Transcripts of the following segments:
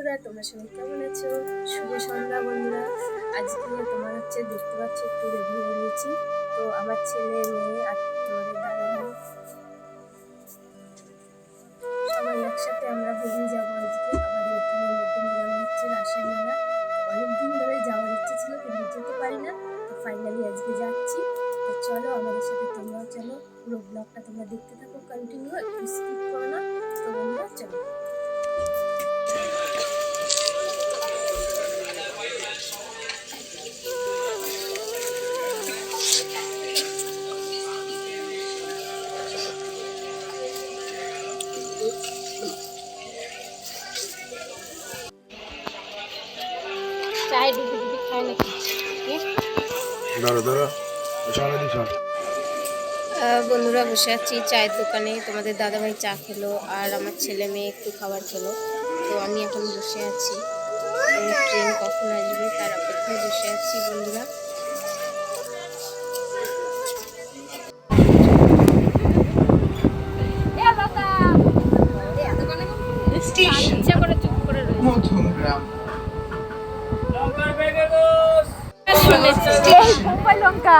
বন্ধুরা, তোমরা সবাই কেমন আছো? শুভ সন্ধ্যা বন্ধুরা। আজকে তোমার হচ্ছে দেখতে পাচ্ছ, একটু রেডি হয়ে নিয়েছি। তো আমার ছেলে, মেয়ে আর তোমাদের দাদা ভাই। সবাই একসাথে আমরা বেরিয়ে যাব আজকে। আমাদের এখানে নতুন গ্রাম হচ্ছে রাজশাহী মেলা অনেকদিন ধরে যাওয়ার ইচ্ছে ছিল, কিন্তু যেতে পারি না। তো ফাইনালি আজকে যাচ্ছি। তো চলো, আমাদের সাথে তোমরাও চলো। পুরো ব্লগটা তোমরা দেখতে থাকো কন্টিনিউ একটু স্কিপ করো না। তো বন্ধুরা, চলো। বন্ধুরা বসে আছি চায়ের দোকানে। তোমাদের দাদাভাই চা খেলো আর আমার ছেলে মেয়ে একটু খাবার খেলো। তো আমি এখন বসে আছি। ট্রেন কখন আসবে তার অপেক্ষায় বসে আছি বন্ধুরা। ইচ্ছা করে চুপ করে রয়েছে। মধুম গ্রাম লঙ্কা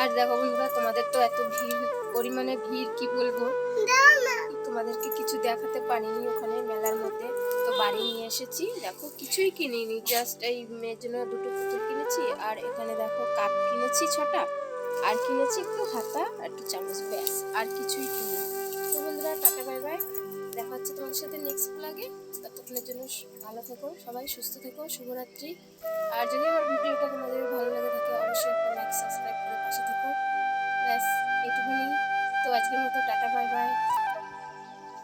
আর দেখো বন্ধুরা, তোমাদের তো এত ভিড়, পরিমাণে ভিড়, কি বলব? তোমাদেরকে কিছু দেখাতে পারিনি ওখানে মেলার মধ্যে। তো বাড়ি নিয়ে এসেছি। দেখো, কিছুই কিনিনি জাস্ট এই মেয়ের জন্য দুটো পুতুল কিনেছি, আর এখানে দেখো কাপ কিনেছি ছটা, আর কিনেছি একটু হাতা আর একটু চামচ, ব্যাস, আর কিছুই কিনি তো বন্ধুরা, টাটা, বাই বাই। দেখা হচ্ছে তোমাদের সাথে নেক্সট ব্লগে ততক্ষণের জন্য ভালো থেকো, সবাই সুস্থ থেকো, শুভরাত্রি। আর যদি আমার ভিডিওটা তোমাদের ভালো লাগে থাকে, অবশ্যই একটা লাইক সাবস্ক্রাইব করে ব্যাস এটুকুনি তো আজকের মতো টাটা বাই বাই।